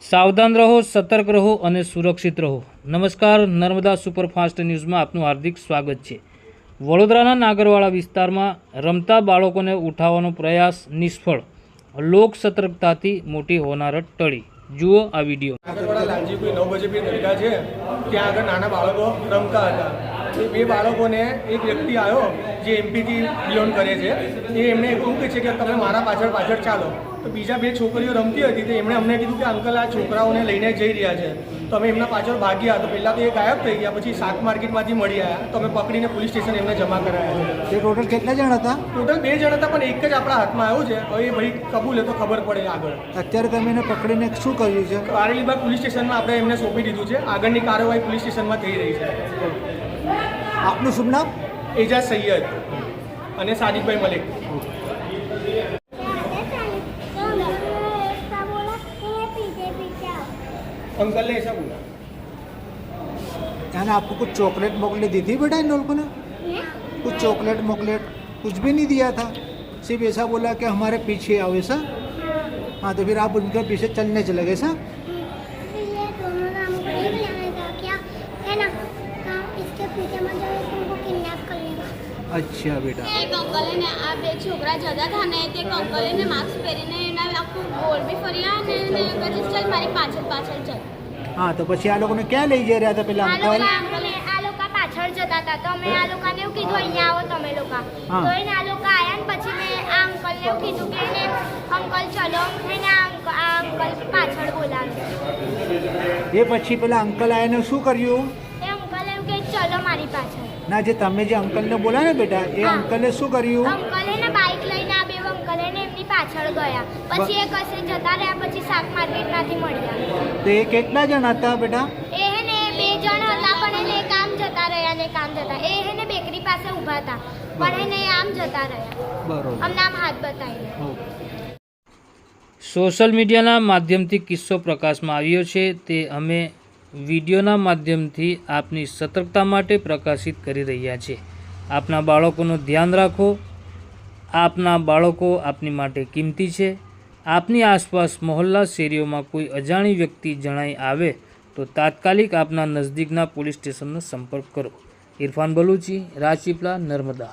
સાવધાન રહો, સતર્ક રહો અને સુરક્ષિત રહો. નમસ્કાર, નર્મદા સુપરફાસ્ટ ન્યૂઝમાં આપનું હાર્દિક સ્વાગત છે. વડોદરાના નાગરવાડા વિસ્તારમાં રમતા બાળકોને ઉઠાવવાનો પ્રયાસ નિષ્ફળ. લોક સતર્કતાથી મોટી હોનારત ટળી. જુઓ આ વીડિયો. ત્યાં બે બાળકોને એક વ્યક્તિ આવ્યો, જે એમપીથી બિલોંગ કરે છે. એ એમને એવું કહે છે કે તમે મારા પાછળ પાછળ ચાલો. તો બીજા બે છોકરીઓ રમતી હતી તો એમણે અમને કીધું કે અંકલ આ છોકરાઓને લઈને જઈ રહ્યા છે. તો અમે એમના પાછળ ભાગ્યા. તો પહેલાં તો એ ગાયબ થઈ ગયા. પછી શાક માર્કેટમાંથી મળી આવ્યા. તો અમે પકડીને પોલીસ સ્ટેશન એમને જમા કરાયા. છે ટોટલ કેટલા જણ હતા? ટોટલ બે જણ હતા પણ એક જ આપણા હાથમાં આવ્યું છે. હવે એ ભાઈ કબૂલે તો ખબર પડે આગળ. અત્યારે તમે એને પકડીને શું કર્યું છે? કારેલીબાગ પોલીસ સ્ટેશનમાં આપણે એમને સોંપી દીધું છે. આગળની કાર્યવાહી પોલીસ સ્ટેશનમાં થઈ રહી છે. આપનું શુભ નામ? એજાજ સૈયદ અને સાદિકભાઈ મલિક. અંકલને એસા બોલા यानी आपको कुछ चॉकलेट मोकलेट दी थी बेटा इन लोगों ने कुछ चॉकलेट मोकलेट कुछ भी नहीं दिया था सिर्फ ऐसा बोला कि हमारे पीछे आओ ऐसा हाँ तो फिर आप उनके पीछे चलने चले गए सर ये दोनों नाम को नहीं बुलाने का क्या है ना काम इसके पीछे मत जाओ ये तुमको किडनैप कर लेगा अच्छा बेटा એક અંકલે ને આ બે છોકરા જતા હતા ને તે એક અંકલે ને માસ્ક પહેરીને એના આખું ગોળ બી ફર્યા हाँ तो પછી આ લોકોને ક્યાં લઈ જઈ રહ્યા હતા પેલા અંકલ? આ લોકો પાછળ જતા હતા. તો મેં આ લોકોને એવું કીધું અહીંયા આવો તમે લોકો. હા. તો એને આ લોકો આયા ને પછી મેં આ અંકલને એવું કીધું કે એને અંકલ ચલો. એને આ અંકલ પાછળ બોલાવ્યો. એ પછી પેલા અંકલ આયાને શું કર્યું? એ અંકલ એવું કે ચલો મારી પાછળ. ના જે તમે જે અંકલને બોલા ને બેટા એ હા. અંકલે શું કર્યું? અંકલે ને બાઇક લઈને આ બે અંકલે ને એમની પાછળ ગયા. પછી એ કશે જતા રહ્યા. શાક માર્કેટમાંથી મળ્યા. તો એ કેટલા જણ હતા બેટા? એ હે ને બે જણ હતા પણ એને કામ જતા રહ્યા ને કામ જતા. એ હે ને બેકરી પાસે ઊભા હતા પણ એને આમ જતા રહ્યા. બરોબર. અમને આમ હાથ બતાવીને. સોશિયલ મીડિયાના માધ્યમથી કિસ્સો પ્રકાશમાં આવ્યો છે. તે અમે વિડીયોના માધ્યમથી આપની સતર્કતા માટે પ્રકાશિત કરી રહ્યા છે આપના બાળકોનું ધ્યાન રાખો. આપના બાળકો આપની માટે કિંમતી છે. આપની આસપાસ મહોલ્લા શેરીઓમાં કોઈ અજાણી વ્યક્તિ જણાઈ આવે તો તાત્કાલિક આપના નજદીકના પોલીસ સ્ટેશનનો સંપર્ક કરો. ઇરફાન બલુચી રાજપીપળા નર્મદા.